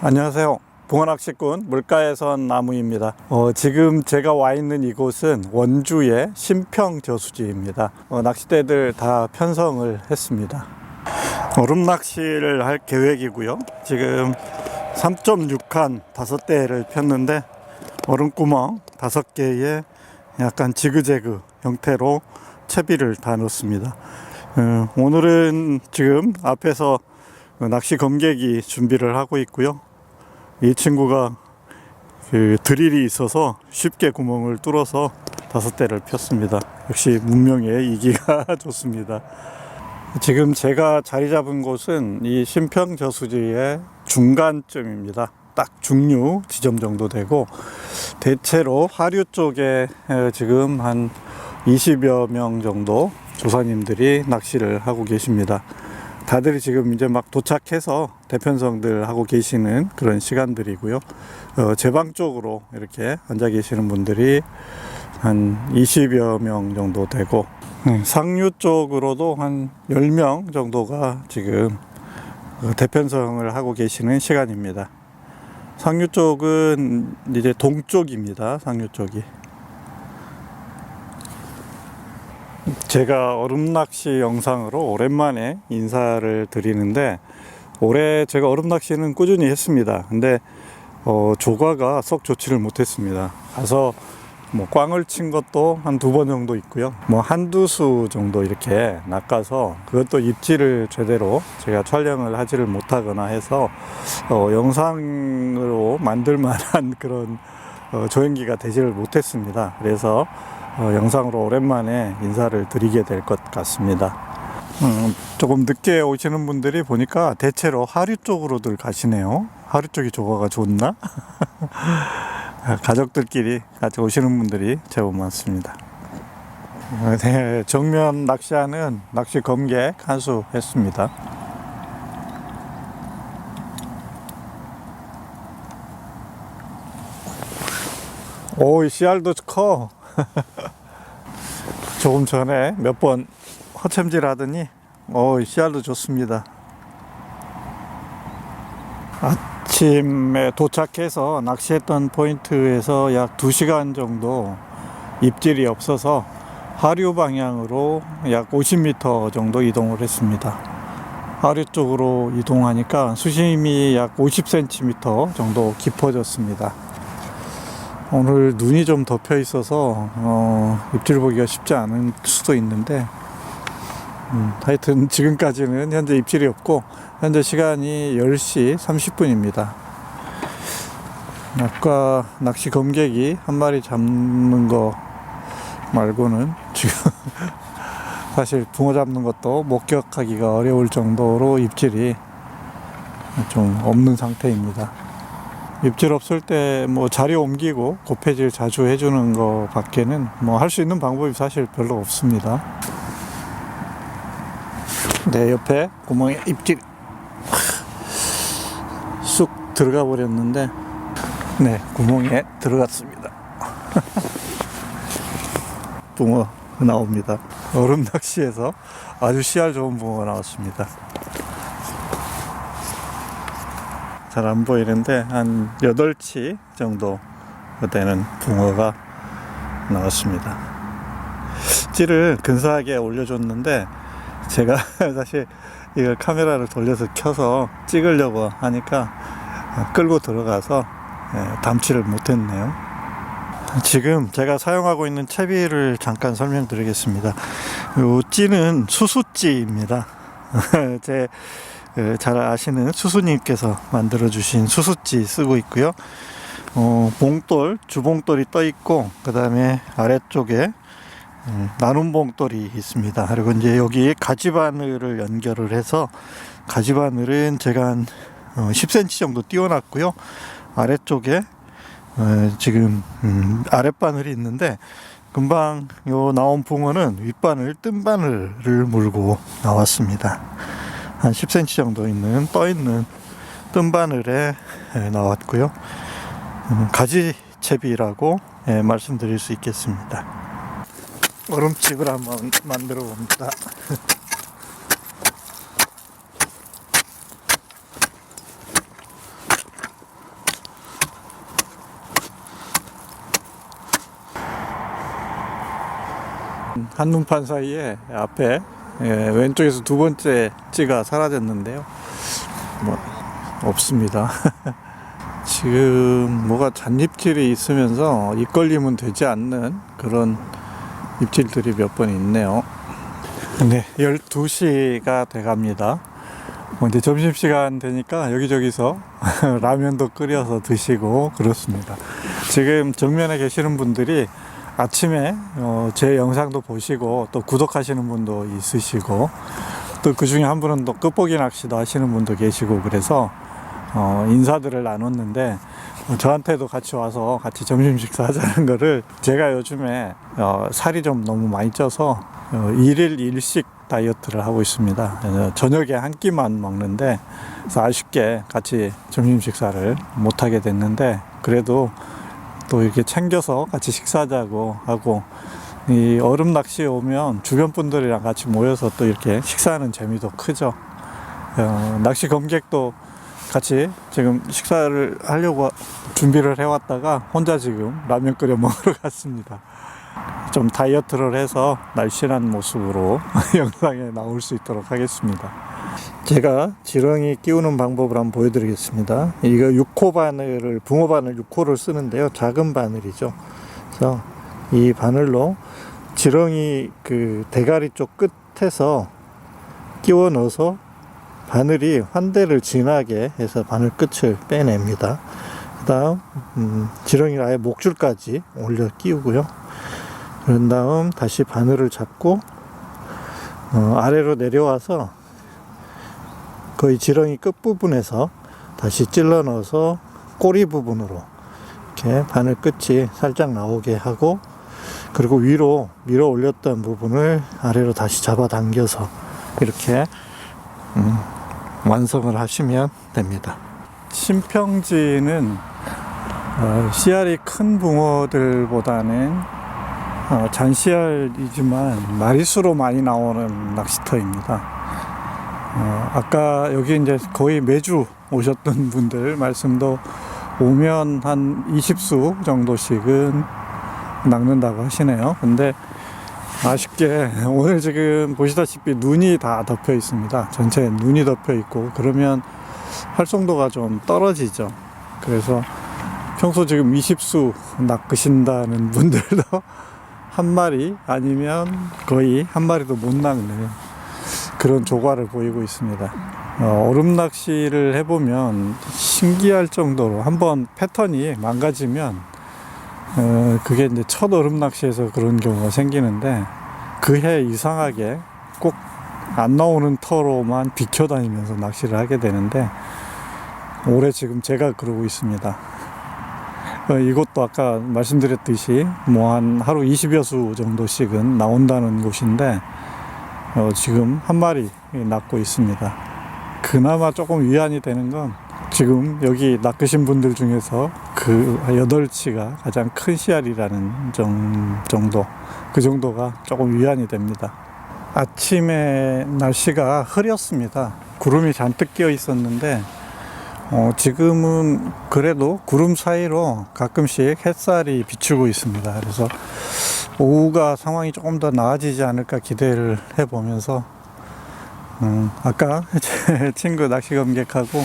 안녕하세요. 붕어낚시꾼 물가에선 나무입니다. 어, 지금 제가 와 있는 이곳은 원주의 신평 저수지입니다. 어, 낚싯대들 다 편성을 했습니다. 얼음 낚시를 할 계획이고요. 지금 3.6칸 5대를 폈는데 얼음구멍 5개에 약간 지그재그 형태로 채비를 다 넣습니다. 어, 오늘은 지금 앞에서 낚시 검객이 준비를 하고 있고요. 이 친구가 그 드릴이 있어서 쉽게 구멍을 뚫어서 다섯 대를 폈습니다. 역시 문명의 이기가 좋습니다. 지금 제가 자리 잡은 곳은 이 신평 저수지의 중간쯤입니다. 딱 중류 지점 정도 되고 대체로 하류 쪽에 에, 지금 한 20여 명 정도 조사님들이 낚시를 하고 계십니다. 다들 지금 이제 막 도착해서 대편성들 하고 계시는 그런 시간들이고요. 어, 제방 쪽으로 이렇게 앉아 계시는 분들이 한 20여 명 정도 되고 네, 상류 쪽으로도 한 10명 정도가 지금 어, 대편성을 하고 계시는 시간입니다. 상류 쪽은 이제 동쪽입니다. 상류 쪽이. 제가 얼음 낚시 영상으로 오랜만에 인사를 드리는데 올해 제가 얼음 낚시는 꾸준히 했습니다. 근데 어, 조과가 썩 좋지를 못했습니다. 가서 뭐 꽝을 친 것도 한 두 번 정도 있고요. 뭐 한두 수 정도 이렇게 낚아서 그것도 입질을 제대로 제가 촬영을 하지를 못하거나 해서 어, 영상으로 만들 만한 그런 어, 조연기가 되지를 못했습니다. 그래서 어, 영상으로 오랜만에 인사를 드리게 될 것 같습니다. 음, 조금 늦게 오시는 분들이 보니까 대체로 하류 쪽으로들 가시네요. 하류 쪽이 조과가 좋나? 가족들끼리 같이 오시는 분들이 제법 많습니다. 어, 네, 정면 낚시하는 낚시 검객 한수 했습니다. 오, 이 씨알도 커. 조금 전에 몇 번 허챔질 하더니, 오, 이 씨알도 좋습니다. 아침에 도착해서 낚시했던 포인트에서 약 2시간 정도 입질이 없어서 하류 방향으로 약 50m 정도 이동을 했습니다. 하류 쪽으로 이동하니까 수심이 약 50cm 정도 깊어졌습니다. 오늘 눈이 좀 덮여 있어서 어, 입질 보기가 쉽지 않을 수도 있는데 음, 하여튼 지금까지는 현재 입질이 없고 현재 시간이 10시 30분입니다. 아까 낚시 검객이 한 마리 잡는 거 말고는 지금 사실 붕어 잡는 것도 목격하기가 어려울 정도로 입질이 좀 없는 상태입니다. 입질 없을 때 뭐 자리 옮기고 고폐질 자주 해주는 거 밖에는 뭐 할 수 있는 방법이 사실 별로 없습니다. 네, 옆에 구멍에 입질 쑥 들어가 버렸는데, 네, 구멍에 들어갔습니다. 붕어 나옵니다. 얼음 낚시에서 아주 씨알 좋은 붕어가 나왔습니다. 잘 안 보이는데 한 8치 정도 되는 붕어가 나왔습니다. 찌를 근사하게 올려줬는데 제가 사실 이걸 카메라를 돌려서 켜서 찍으려고 하니까 끌고 들어가서 예, 담지를 못했네요. 지금 제가 사용하고 있는 채비를 잠깐 설명드리겠습니다. 이 찌는 수수찌입니다. 제 잘 아시는 수수님께서 만들어 주신 수수찌 쓰고 있고요. 어, 봉돌, 주봉돌이 떠 있고 그 다음에 아래쪽에 음, 나눔 봉돌이 있습니다. 그리고 이제 여기 가지바늘을 연결을 해서 가지바늘은 제가 한 어, 10cm 정도 띄워놨고요. 아래쪽에 어, 지금 음, 아랫바늘이 있는데 금방 요 나온 붕어는 윗바늘, 뜬바늘을 물고 나왔습니다. 한 10cm 정도 있는 떠 있는 뜬 바늘에 나왔고요. 음, 가지채비라고 말씀드릴 수 있겠습니다. 얼음집을 한번 만들어 봅니다. 한눈판 사이에 앞에 예, 왼쪽에서 두 번째 찌가 사라졌는데요. 뭐 없습니다. 지금 뭐가 잔입질이 있으면서 입걸리면 되지 않는 그런 입질들이 몇 번 있네요. 네, 12시가 돼 갑니다. 뭐 이제 점심시간 되니까 여기저기서 라면도 끓여서 드시고 그렇습니다. 지금 정면에 계시는 분들이 아침에 어, 제 영상도 보시고 또 구독하시는 분도 있으시고 또 그 중에 한 분은 또 끝보기 낚시도 하시는 분도 계시고 그래서 어, 인사들을 나눴는데 어, 저한테도 같이 와서 같이 점심 식사하자는 거를 제가 요즘에 어, 살이 좀 너무 많이 쪄서 어, 일일 일식 다이어트를 하고 있습니다. 저녁에 한 끼만 먹는데 아쉽게 같이 점심 식사를 못 하게 됐는데 그래도 또 이렇게 챙겨서 같이 식사하자고 하고 이 얼음 낚시에 오면 주변 분들이랑 같이 모여서 또 이렇게 식사하는 재미도 크죠. 어, 낚시 검객도 같이 지금 식사를 하려고 준비를 해왔다가 혼자 지금 라면 끓여 먹으러 갔습니다. 좀 다이어트를 해서 날씬한 모습으로 영상에 나올 수 있도록 하겠습니다. 제가 지렁이 끼우는 방법을 한번 보여드리겠습니다. 이거 6호 바늘을 붕어 바늘 6호를 쓰는데요. 작은 바늘이죠. 그래서 이 바늘로 지렁이 그 대가리 쪽 끝에서 끼워 넣어서 바늘이 환대를 진하게 해서 바늘 끝을 빼냅니다. 그 다음 음, 지렁이를 아예 목줄까지 올려 끼우고요. 그런 다음 다시 바늘을 잡고 어, 아래로 내려와서 거의 지렁이 끝 부분에서 다시 찔러 넣어서 꼬리 부분으로 이렇게 바늘 끝이 살짝 나오게 하고 그리고 위로 밀어 올렸던 부분을 아래로 다시 잡아 당겨서 이렇게 음, 완성을 하시면 됩니다. 심평지는 어, 씨알이 큰 붕어들보다는 어, 잔씨알이지만 마리수로 많이 나오는 낚시터입니다. 어, 아까 여기 이제 거의 매주 오셨던 분들 말씀도 오면 한 20수 정도씩은 낚는다고 하시네요. 근데 아쉽게 오늘 지금 보시다시피 눈이 다 덮여 있습니다. 전체에 눈이 덮여 있고 그러면 활성도가 좀 떨어지죠. 그래서 평소 지금 20수 낚으신다는 분들도 한 마리 아니면 거의 한 마리도 못 낚는 그런 조과를 보이고 있습니다. 어, 얼음 낚시를 해보면 신기할 정도로 한번 패턴이 망가지면 어, 그게 이제 첫 얼음 낚시에서 그런 경우가 생기는데 그 해 이상하게 꼭 안 나오는 터로만 비켜다니면서 낚시를 하게 되는데 올해 지금 제가 그러고 있습니다. 어, 이곳도 아까 말씀드렸듯이 뭐 한 하루 20여 수 정도씩은 나온다는 곳인데 어, 지금 한 마리 낚고 있습니다. 그나마 조금 위안이 되는 건 지금 여기 낚으신 분들 중에서 그 여덟치가 가장 큰 씨알이라는 정, 정도 그 정도가 조금 위안이 됩니다. 아침에 날씨가 흐렸습니다. 구름이 잔뜩 끼어 있었는데 어, 지금은 그래도 구름 사이로 가끔씩 햇살이 비추고 있습니다. 그래서 오후가 상황이 조금 더 나아지지 않을까 기대를 해보면서 음, 아까 제 친구 낚시 검객하고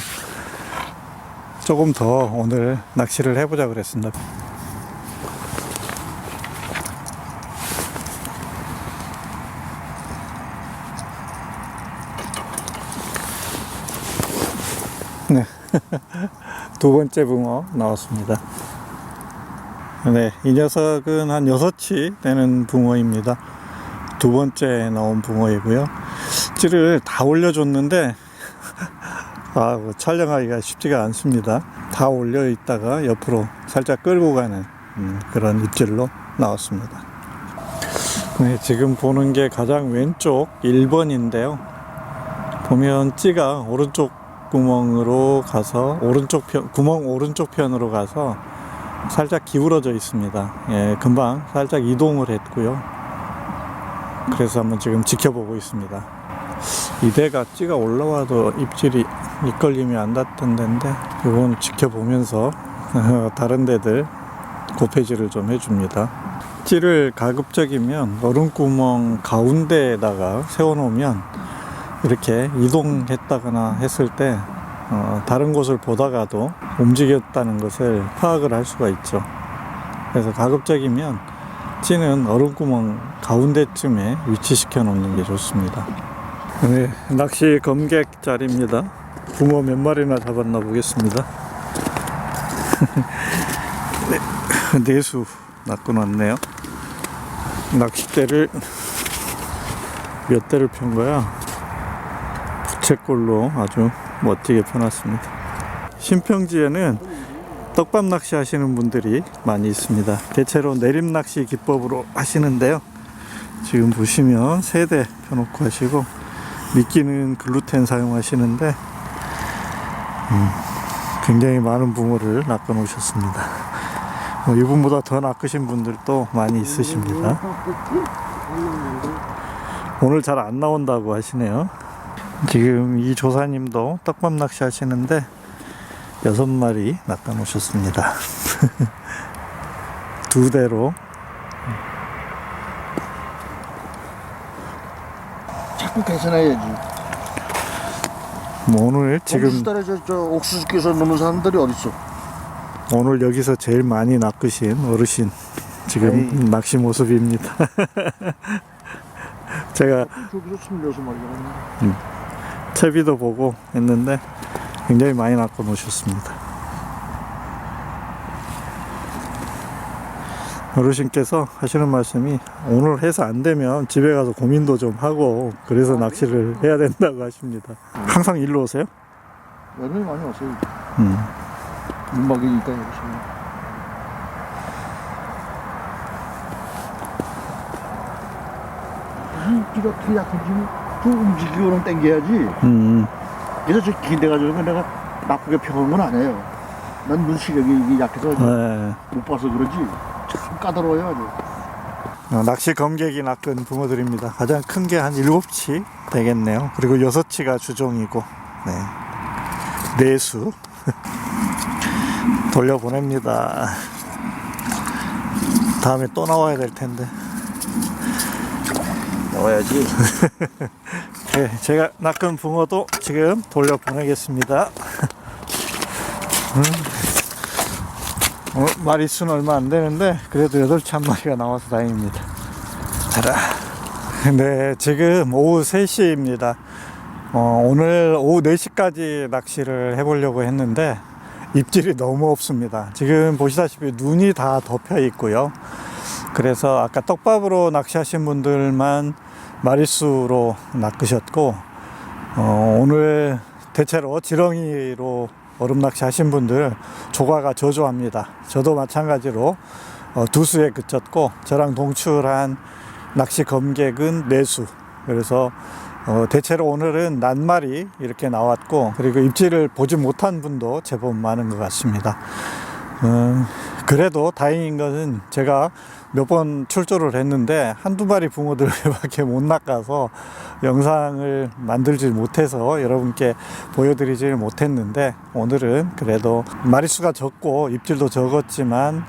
조금 더 오늘 낚시를 해보자 그랬습니다. 네. 두 번째 붕어 나왔습니다. 네, 이 녀석은 한 6치 되는 붕어입니다. 두 번째 나온 붕어이고요. 찌를 다 올려줬는데, 아, 뭐 촬영하기가 쉽지가 않습니다. 다 올려 있다가 옆으로 살짝 끌고 가는 음, 그런 입질로 나왔습니다. 네, 지금 보는 게 가장 왼쪽 1번인데요. 보면 찌가 오른쪽 구멍으로 가서 오른쪽 편 구멍 오른쪽 편으로 가서 살짝 기울어져 있습니다. 예, 금방 살짝 이동을 했고요. 그래서 한번 지금 지켜보고 있습니다. 이대가 찌가 올라와도 입질이 이끌림이 안 닿던 데인데 이건 지켜보면서 다른 데들 고패질을 좀 해줍니다. 입질을 가급적이면 얼음구멍 가운데에다가 세워놓으면 이렇게 이동했다거나 했을 때 어, 다른 곳을 보다가도 움직였다는 것을 파악을 할 수가 있죠. 그래서 가급적이면 찌는 얼음구멍 가운데쯤에 위치시켜 놓는 게 좋습니다. 네, 낚시 검객 자리입니다. 붕어 몇 마리나 잡았나 보겠습니다. 네, 내수 낚아놨네요. 낚싯대를 몇 대를 편 거야? 부채꼴로 아주 멋지게 펴놨습니다. 신평지에는 떡밥 낚시 하시는 분들이 많이 있습니다. 대체로 내림 낚시 기법으로 하시는데요. 지금 보시면 세대 펴놓고 하시고 미끼는 글루텐 사용하시는데 음, 굉장히 많은 붕어를 낚아 놓으셨습니다. 어, 이분보다 더 낚으신 분들도 많이 있으십니다. 오늘 잘 안 나온다고 하시네요. 지금 이 조사님도 떡밥 낚시 하시는데 여섯 마리 낚아 놓으셨습니다. 두 대로 자꾸 계산해야지. 뭐 오늘 지금 지금 달에 저, 저 옥수수 끼서 노는 사람들이 어딨어? 오늘 여기서 제일 많이 낚으신 어르신 지금 에이. 낚시 모습입니다. 제가 저기서 스물여섯 마리가 채비도 보고 했는데 굉장히 많이 낚아 놓으셨습니다. 어르신께서 하시는 말씀이 오늘 해서 안 되면 집에 가서 고민도 좀 하고 그래서 낚시를 해야 된다고 하십니다. 항상 일로 오세요? 여름에 많이 왔어요. 음. 민박이니까 여기서. 이끼가 어떻게 약한 지좀 움직이고는 땡겨야지. 음. 그래서 저 긴데 가지고 내가 나쁘게 평한 건 아니에요. 난 눈시력이 약해서 네. 못 봐서 그러지. 참 까다로워요 아주. 어, 낚시 검객이 낚은 붕어들입니다. 가장 큰 게한 7치 되겠네요. 그리고 6치가 주종이고, 네. 내수. 돌려보냅니다. 다음에 또 나와야 될 텐데. 나와야지. 네, 제가 낚은 붕어도 지금 돌려 보내겠습니다. 음. 어, 마리수는 얼마 안 되는데 그래도 8치 한 마리가 나와서 다행입니다. 자라. 네, 지금 오후 3시입니다. 어, 오늘 오후 4시까지 낚시를 해보려고 했는데 입질이 너무 없습니다. 지금 보시다시피 눈이 다 덮여 있고요. 그래서 아까 떡밥으로 낚시하신 분들만 마리수로 낚으셨고 어, 오늘 대체로 지렁이로 얼음 낚시 하신 분들 조과가 저조합니다. 저도 마찬가지로 어, 두 수에 그쳤고 저랑 동출한 낚시 검객은 네 수. 그래서 어, 대체로 오늘은 낱말이 이렇게 나왔고 그리고 입질을 보지 못한 분도 제법 많은 것 같습니다. 음, 그래도 다행인 것은 제가 몇 번 출조를 했는데 한두 마리 붕어들밖에 못 낚아서 영상을 만들지 못해서 여러분께 보여드리지를 못했는데 오늘은 그래도 마리수가 적고 입질도 적었지만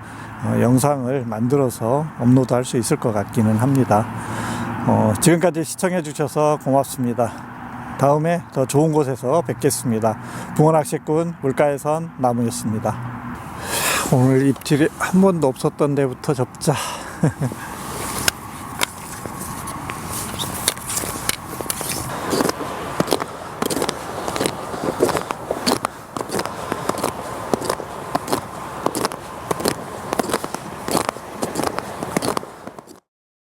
어, 영상을 만들어서 업로드 할 수 있을 것 같기는 합니다. 어, 지금까지 시청해 주셔서 고맙습니다. 다음에 더 좋은 곳에서 뵙겠습니다. 붕어낚시꾼 물가에선 나무였습니다. 오늘 입질이 한 번도 없었던 데부터 접자.